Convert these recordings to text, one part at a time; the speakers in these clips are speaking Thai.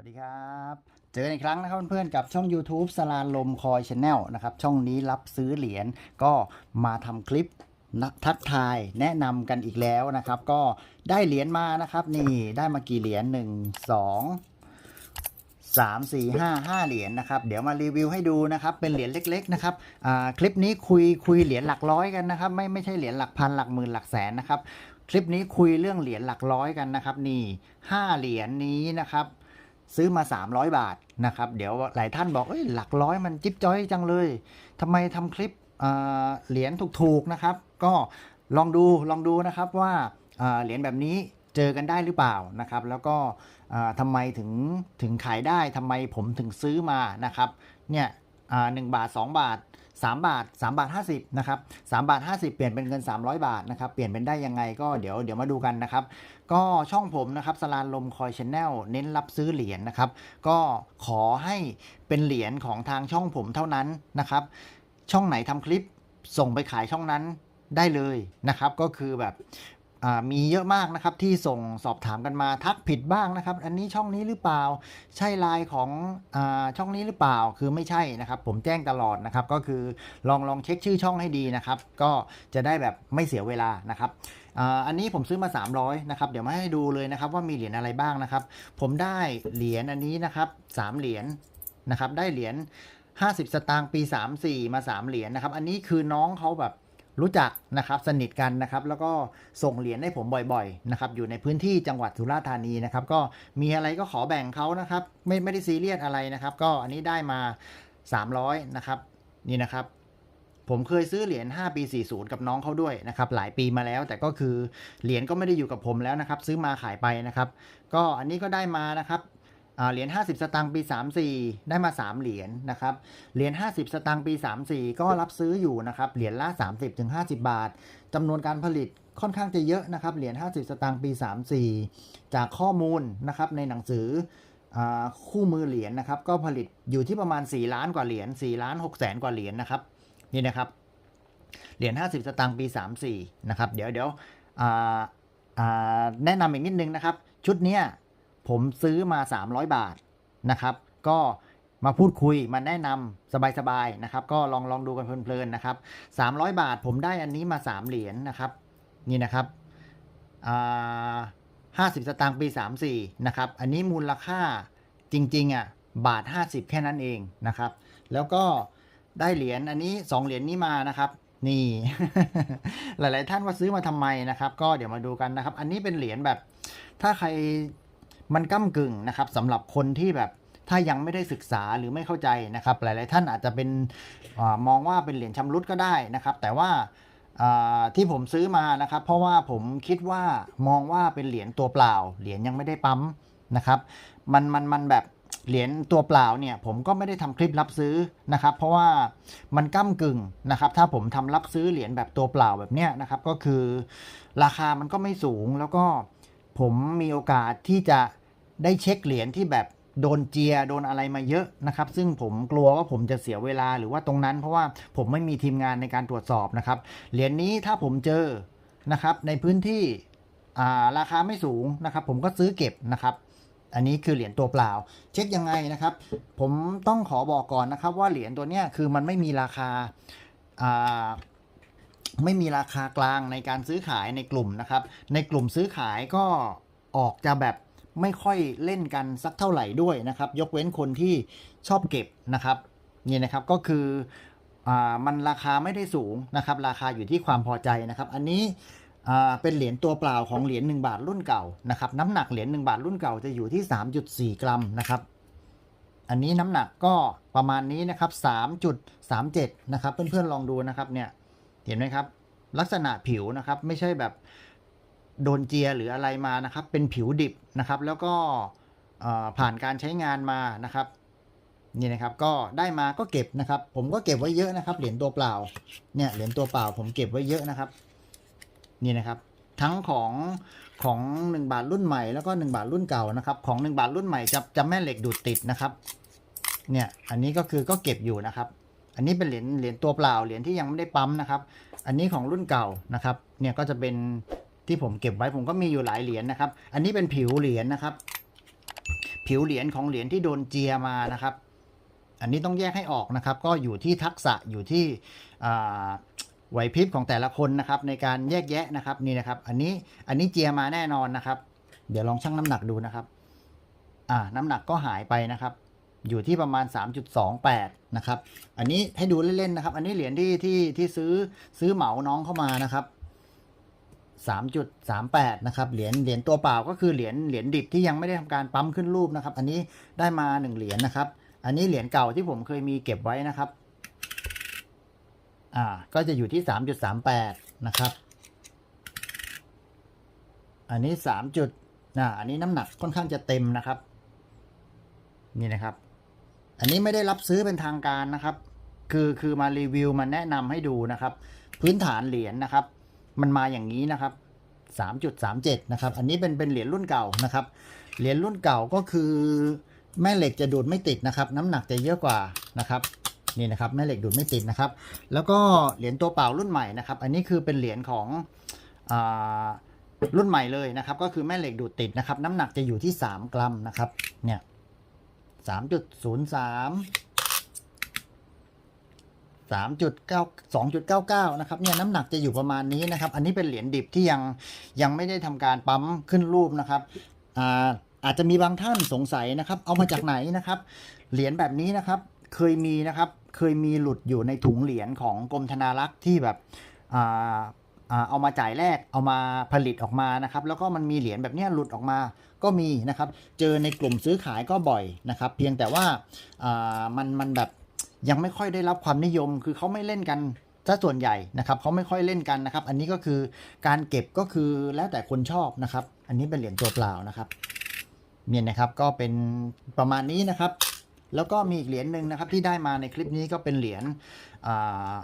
วัสดีครับ เจอกันอีกครั้งนะครับเพื่อนๆกับช่อง YouTube สลานลมคอยชาแนลนะครับ ช่องนี้รับซื้อเหรียญก็มาทำคลิปนักทักทายแนะนำกันอีกแล้วนะครับ ก็ได้เหรียญมานะครับ นี่ได้มากี่เหรียญหนึ่งสองสามสี่ห้าห้าเหรียญนะครับ เดี๋ยวมารีวิวให้ดูนะครับ เป็นเหรียญเล็ก ๆ นะครับคลิปนี้คุยคุยเหรียญหลักร้อยกันนะครับ ไม่ไม่ใช่เหรียญหลักพันหลักหมื่นหลักแสนนะครับ คลิปนี้คุยเรื่องเหรียญหลักร้อยกันนะครับ นี่ห้าเหรียญนี้นะครับ ซื้อมา 300 บาทนะครับ เดี๋ยวหลายท่านบอกเอ้ยหลักร้อยมันจิ๊บจ้อยจังเลยทำไมทำคลิปเหรียญถูกๆนะครับ ก็ลองดูลองดูนะครับว่าเหรียญแบบนี้เจอกันได้หรือเปล่านะครับ แล้วก็อ่าทำไมถึงถึงขายได้ทำไมผมถึงซื้อมานะครับเนี่ยหนึ่งบาท 2 บาท 3 บาท 3 บาท 50นะครับ3บาท 50 เปลี่ยนเป็นเงิน 300 บาทนะครับเปลี่ยนเป็นได้ยังไงก็เดี๋ยวเดี๋ยวมาดูกันนะครับ ก็ช่องผมนะครับสลานลมคอยชแนลเน้นรับซื้อเหรียญนะครับ ก็ขอให้เป็นเหรียญของทางช่องผมเท่านั้นนะครับ ช่องไหนทำคลิปส่งไปขายช่องนั้นได้เลยนะครับ ก็คือแบบ มีเยอะมากนะครับที่ส่งสอบถามกันมาทักผิดบ้างนะครับ อันนี้ช่องนี้หรือเปล่า ใช่ไลน์ของอช่องนี้หรือเปล่าคือไม่ใช่นะครับ ผมแจ้งตลอดนะครับ ก็คือลองลองเช็คชื่อช่องให้ดีนะครับ ก็จะได้แบบไม่เสียเวลานะครับอ,อันนี้ผมซื้อมา 300นะครับเดี๋ยวมาให้ดูเลยนะครับ ว่ามีเหรียญอะไรบ้างนะครับ ผมได้เหรียญอันนี้นะครับ3เหรียญนะครับ ได้เหรียญ50 สตางค์ปี 34 มา 3 เหรียญนะครับ อันนี้คือน้องเขาแบบ รู้จักนะครับสนิทกันนะครับ แล้วก็ส่งเหรียญให้ผมบ่อยๆนะครับอยู่ในพื้นที่จังหวัดสุราษฎร์ธานีนะครับ ก็มีอะไรก็ขอแบ่งเขานะครับ ไม่ไม่ได้ซีเรียสอะไรนะครับ ก็อันนี้ได้มา 300 นะครับนี่นะครับผมเคยซื้อเหรียญ5ปี 40 กับน้องเขาด้วยนะครับหลายปีมาแล้ว แต่ก็คือเหรียญก็ไม่ได้อยู่กับผมแล้วนะครับ ซื้อมาขายไปนะครับ ก็อันนี้ก็ได้มานะครับ เหรียญ50 สตางค์ปี 34 ได้มา 3 เหรียญนะครับ เหรียญ50 สตางค์ปี 34 ก็รับซื้ออยู่นะครับ เหรียญละ 30ถึง50 บาท จำนวนการผลิตค่อนข้างจะเยอะนะครับ เหรียญ50 สตางค์ปี 34 จากข้อมูลนะครับในหนังสือคู่มือเหรียญนะครับ ก็ผลิตอยู่ที่ประมาณ 4 ล้านกว่าเหรียญ 4 ล้าน6แสนกว่าเหรียญนะครับ นี่นะครับ เหรียญ50 สตางค์ปี 34 นะครับ เดี๋ยวเดี๋ยวแนะนำอีกนิดนึงนะครับ ชุดเนี้ย ผมซื้อมา 300 บาทนะครับ ก็มาพูดคุยมาแนะนำสบายๆนะครับ ก็ลองลองดูกันเพลินๆนะครับ 300 บาทผมได้อันนี้มา 3 เหรียญนะครับ นี่นะครับอ่า50สตางค์ปี 34 นะครับ อันนี้มูลค่าจริงๆอะบาท 50 แค่นั้นเองนะครับ แล้วก็ได้เหรียญอันนี้ 2 เหรียญนี้มานะครับนี่ หลาย ๆ ท่านว่าซื้อมาทำไมนะครับ ก็เดี๋ยวมาดูกันนะครับ อันนี้เป็นเหรียญแบบ ถ้าใคร มันก้ากึ่งนะครับสำหรับคนที่แบบถ้ายังไม่ได้ศึกษาหรือไม่เข้าใจนะครับ หลาย ๆ ท่านอาจจะเป็นอมองว่าเป็นเหรียญชำรุดก็ได้นะครับ แต่ว่าที่ผมซื้อมานะครับ เพราะว่าผมคิดว่ามองว่าเป็นเหรียญตัวเปล่า เหรียญยังไม่ได้ปั๊มนะครับมันมันมันแบบเหรียญตัวเปล่าเนี่ยผมก็ไม่ได้ทำคลิปรับซื้อนะครับ เพราะว่ามันก้ากึ่งนะครับ ถ้าผมทำรับซื้อเหรียญแบบตัวเปล่าแบบเนี้ยนะครับ ก็คือราคามันก็ไม่สูงแล้วก็ ผมมีโอกาสที่จะได้เช็คเหรียญที่แบบโดนเจียโดนอะไรมาเยอะนะครับ ซึ่งผมกลัวว่าผมจะเสียเวลาหรือว่าตรงนั้น เพราะว่าผมไม่มีทีมงานในการตรวจสอบนะครับ เหรียญนี้ถ้าผมเจอนะครับ ในพื้นที่าราคาไม่สูงนะครับ ผมก็ซื้อเก็บนะครับ อันนี้คือเหรียญตัวเปล่า เช็คยังไงนะครับ ผมต้องขอบอกก่อนนะครับ ว่าเหรียญตัวเนี้ยคือมันไม่มีราคา ไม่มีราคากลางในการซื้อขายในกลุ่มนะครับ ในกลุ่มซื้อขายก็ออกจะแบบไม่ค่อยเล่นกันสักเท่าไหร่ด้วยนะครับ ยกเว้นคนที่ชอบเก็บนะครับนี่นะครับก็คืออมันราคาไม่ได้สูงนะครับ ราคาอยู่ที่ความพอใจนะครับ อันนี้เป็นเหรียญตัวเปล่าของเหรียญ1บาทรุ่นเก่านะครับน้ำหนักเหรียญ1บาทรุ่นเก่าจะอยู่ที่ 3.4 กรัมนะครับ อันนี้น้ำหนักก็ประมาณนี้นะครับ3.37นะครับเพื่อนๆลองดูนะครับเนี่ย เห็นไหมครับ ลักษณะผิวนะครับไม่ใช่แบบโดนเจียหรืออะไรมานะครับ เป็นผิวดิบนะครับ แล้วก็ผ่านการใช้งานมานะครับนี่นะครับก็ได้มาก็เก็บนะครับ ผมก็เก็บไว้เยอะนะครับ เหรียญตัวเปล่าเนี่ยเหรียญตัวเปล่า ผมเก็บไว้เยอะนะครับ นี่นะครับ ทั้งของของ1บาทรุ่นใหม่แล้วก็1บาทรุ่นเก่านะครับ ของ1บาทรุ่นใหม่จะจะแม่เหล็กดูดติดนะครับ เนี่ยอันนี้ก็คือก็เก็บอยู่นะครับ อันนี้เป็นเหรียญเหรียญตัวเปล่าเหรียญที่ยังไม่ได้ปั๊มนะครับ อันนี้ของรุ่นเก่านะครับ เนี่ยก็จะเป็นที่ผมเก็บไว้ผมก็มีอยู่หลายเหรียญนะครับ อันนี้เป็นผิวเหรียญนะครับ ผิวเหรียญของเหรียญที่โดนเจียมานะครับ อันนี้ต้องแยกให้ออกนะครับ ก็อยู่ที่ทักษะอยู่ที่ไหวพริบของแต่ละคนนะครับ ในการแยกแยะนะครับนี่นะครับ อันนี้อันนี้เจียมาแน่นอนนะครับ เดี๋ยวลองชั่งน้ำหนักดูนะครับ อ่าน้ำหนักก็หายไปนะครับ อยู่ที่ประมาณ 3.28 นะครับ อันนี้ให้ดูเล่นๆนะครับ อันนี้เหรียญที่ที่ที่ซื้อซื้อเหมาน้องเข้ามานะครับ 3.38 นะครับเหรียญเหรียญตัวเปล่าก็คือเหรียญเหรียญดิบที่ยังไม่ได้ทำการปั๊มขึ้นรูปนะครับ อันนี้ได้มา 1 เหรียญนะครับ อันนี้เหรียญเก่าที่ผมเคยมีเก็บไว้นะครับ อ่า ก็จะอยู่ที่ 3.38 นะครับ อันนี้3จุดอ่าอันนี้น้ำหนักค่อนข้างจะเต็มนะครับนี่นะครับ อันนี้ไม่ได้รับซื้อเป็นทางการนะครับ คือคือมารีวิวมาแนะนำให้ดูนะครับ พื้นฐานเหรียญนะครับ มันมาอย่างนี้นะครับ 3.37 นะครับ อันนี้เป็นเป็นเหรียญรุ่นเก่านะครับ เหรียญรุ่นเก่าก็คือแม่เหล็กจะดูดไม่ติดนะครับ น้ำหนักจะเยอะกว่านะครับนี่นะครับแม่เหล็กดูดไม่ติดนะครับ แล้วก็เหรียญตัวเปล่ารุ่นใหม่นะครับ อันนี้คือเป็นเหรียญของอารุ่นใหม่เลยนะครับ ก็คือแม่เหล็กดูดติดนะครับ น้ำหนักจะอยู่ที่ 3 กรัมนะครับเนี่ย สามจุดศูนย์สามสามจุดเก้าสองจุดเก้าเก้านะครับเนี่ยน้ำหนักจะอยู่ประมาณนี้นะครับ อันนี้เป็นเหรียญดิบที่ยังยังไม่ได้ทำการปั๊มขึ้นรูปนะครับอ่าอาจจะมีบางท่านสงสัยนะครับ เอามาจากไหนนะครับ เหรียญแบบนี้นะครับ เคยมีนะครับ เคยมีหลุดอยู่ในถุงเหรียญของกรมธนารักษ์ที่แบบอ่าอ่า เอามาจ่ายแลกเอามาผลิตออกมานะครับ แล้วก็มันมีเหรียญแบบนี้หลุดออกมาก็มีนะครับ เจอในกลุ่มซื้อขายก็บ่อยนะครับ เพียงแต่ว่าอ่ามันมันแบบยังไม่ค่อยได้รับความนิยม คือเขาไม่เล่นกันซะส่วนใหญ่นะครับเขาไม่ค่อยเล่นกันนะครับ อันนี้ก็คือการเก็บก็คือแล้วแต่คนชอบนะครับ อันนี้เป็นเหรียญตัวเปล่านะครับเนี่ยนะครับก็เป็นประมาณนี้นะครับ แล้วก็มีอีกเหรียญหนึ่งนะครับที่ได้มาในคลิปนี้ก็เป็นเหรียญอ่า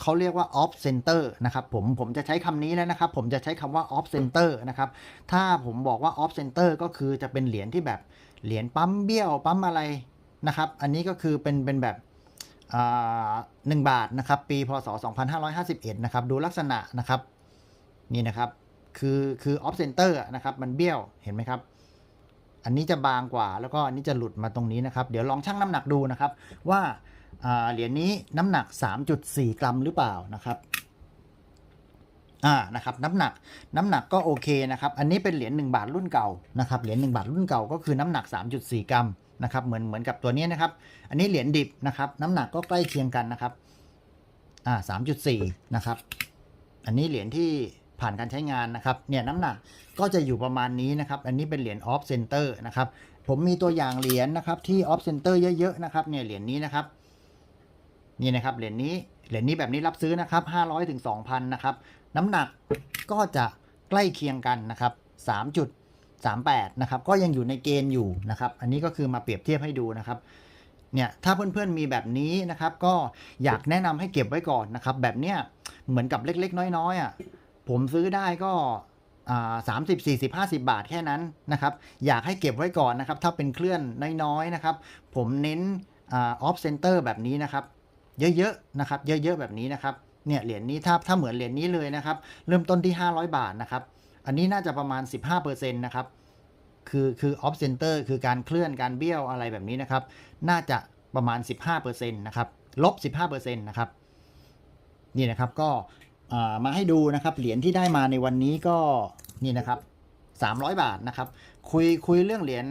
เขาเรียกว่า off center นะครับผมผมจะใช้คำนี้แล้วนะครับ ผมจะใช้คำว่า off center นะครับ ถ้าผมบอกว่า off center ก็คือจะเป็นเหรียญที่แบบเหรียญปั๊มเบี้ยวปั๊มอะไรนะครับ อันนี้ก็คือเป็นเป็นแบบหนึ่งบาทนะครับ ปีพศ 2551 นะครับ ดูลักษณะนะครับ นี่นะครับ คือคือ off center นะครับ มันเบี้ยวเห็นไหมครับ อันนี้จะบางกว่าแล้วก็อันนี้จะหลุดมาตรงนี้นะครับ เดี๋ยวลองชั่งน้ำหนักดูนะครับว่า เหรียญนี้น้ำหนัก 3.4 กรัมหรือเปล่านะครับอ่านะครับน้ำหนักน้ำหนักก็โอเคนะครับ อันนี้เป็นเหรียญ1บาทรุ่นเก่านะครับเหรียญ1บาทรุ่นเก่าก็คือน้ำหนัก 3.4 กรัมนะครับเหมือนเหมือนกับตัวนี้นะครับ อันนี้เหรียญดิบนะครับ น้ำหนักก็ใกล้เคียงกันนะครับอ่า3.4นะครับ อันนี้เหรียญที่ผ่านการใช้งานนะครับเนี่ยน้ำหนักก็จะอยู่ประมาณนี้นะครับ อันนี้เป็นเหรียญออฟเซนเตอร์นะครับ ผมมีตัวอย่างเหรียญนะครับที่ออฟเซนเตอร์เยอะๆนะครับเนี่ยเหรียญนี้นะครับ นี่นะครับเหรียญนี้เหรียญนี้แบบนี้รับซื้อนะครับ500ถึง2,000นะครับน้ำหนักก็จะใกล้เคียงกันนะครับ3.38นะครับก็ยังอยู่ในเกณฑ์อยู่นะครับ อันนี้ก็คือมาเปรียบเทียบให้ดูนะครับเนี่ยถ้าเพื่อนๆมีแบบนี้นะครับ ก็อยากแนะนำให้เก็บไว้ก่อนนะครับ แบบเนี้ยเหมือนกับเล็กๆ น้อยๆอะผมซื้อได้ก็สามสิบสี่สิบห้าสิบาทแค่นั้นนะครับ อยากให้เก็บไว้ก่อนนะครับ ถ้าเป็นเคลื่อนน้อยๆนะครับ ผมเน้นออฟเซนเตอร์แบบนี้นะครับ เยอะๆนะครับเยอะๆแบบนี้นะครับเนี่ยเหรียญนี้ถ้าถ้าเหมือนเหรียญนี้เลยนะครับ เริ่มต้นที่ 500 บาทนะครับ อันนี้น่าจะประมาณ 15%นะครับคือคือออฟเซนเตอร์คือการเคลื่อนการเบี้ยวอะไรแบบนี้นะครับ น่าจะประมาณ 15%นะครับลบ 15%นะครับนี่นะครับก็มาให้ดูนะครับเหรียญที่ได้มาในวันนี้ก็นี่นะครับ300 บาทนะครับ คุยคุยเรื่องเหรียญ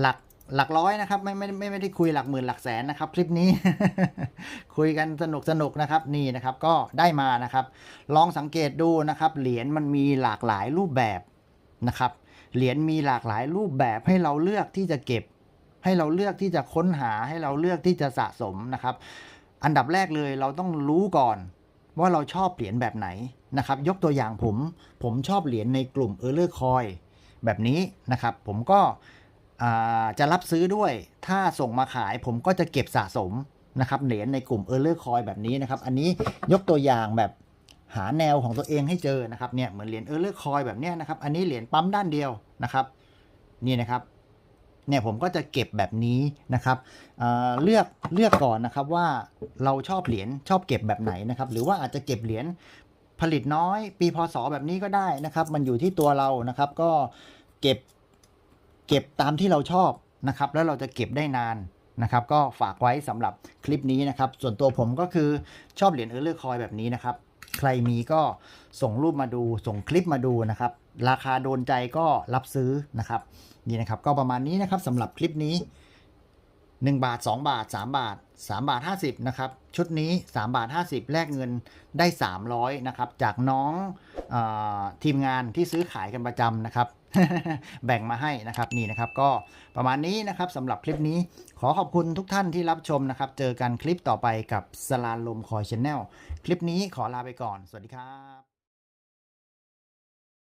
หลัก หลักร้อยนะครับ ไม่ไม่ไม่ไม่ได้คุยหลักหมื่นหลักแสนนะครับ คลิปนี้ คุยกันสนุกสนุกนะครับนี่นะครับก็ได้มานะครับ ลองสังเกตดูนะครับ เหรียญมันมีหลากหลายรูปแบบนะครับ เหรียญมีหลากหลายรูปแบบให้เราเลือกที่จะเก็บ ให้เราเลือกที่จะค้นหาให้เราเลือกที่จะสะสมนะครับ อันดับแรกเลยเราต้องรู้ก่อนว่าเราชอบเหรียญแบบไหนนะครับ ยกตัวอย่างผม ผมชอบเหรียญในกลุ่มเออร์เลอร์คอยแบบนี้นะครับ ผมก็ จะรับซื้อด้วย ถ้าส่งมาขายผมก็จะเก็บสะสมนะครับเหรียญในกลุ่มเออร์เลอร์คอยแบบนี้นะครับ อันนี้ยกตัวอย่างแบบหาแนวของตัวเองให้เจอนะครับเนี่ยเหมือนเหรียญเออร์เลอร์คอยแบบเนี้ยนะครับ อันนี้เหรียญปั๊มด้านเดียวนะครับ นี่นะครับเนี่ยผมก็จะเก็บแบบนี้นะครับเเลือกเลือกก่อนนะครับว่าเราชอบเหรียญชอบเก็บแบบไหนนะครับ หรือว่าอาจจะเก็บเหรียญผลิตน้อย ปีพศแบบนี้ก็ได้นะครับ มันอยู่ที่ตัวเรานะครับ ก็เก็บ เก็บตามที่เราชอบนะครับ แล้วเราจะเก็บได้นานนะครับ ก็ฝากไว้สำหรับคลิปนี้นะครับ ส่วนตัวผมก็คือชอบเหรียญเออร์เลอร์คอยแบบนี้นะครับ ใครมีก็ส่งรูปมาดูส่งคลิปมาดูนะครับ ราคาโดนใจก็รับซื้อนะครับ นี่นะครับ ก็ประมาณนี้นะครับสำหรับคลิปนี้ 1 บาท 2 บาท 3 บาท 3 บาท 50นะครับชุดนี้ 3 บาท 50 แลกเงินได้ 300นะครับจากน้องออทีมงานที่ซื้อขายกันประจำนะครับ แบ่งมาให้นะครับนี่นะครับก็ประมาณนี้นะครับสำหรับคลิปนี้ ขอขอบคุณทุกท่านที่รับชมนะครับ เจอกันคลิปต่อไปกับสลานลมคอยชแนลคลิปนี้ขอลาไปก่อน สวัสดีครับ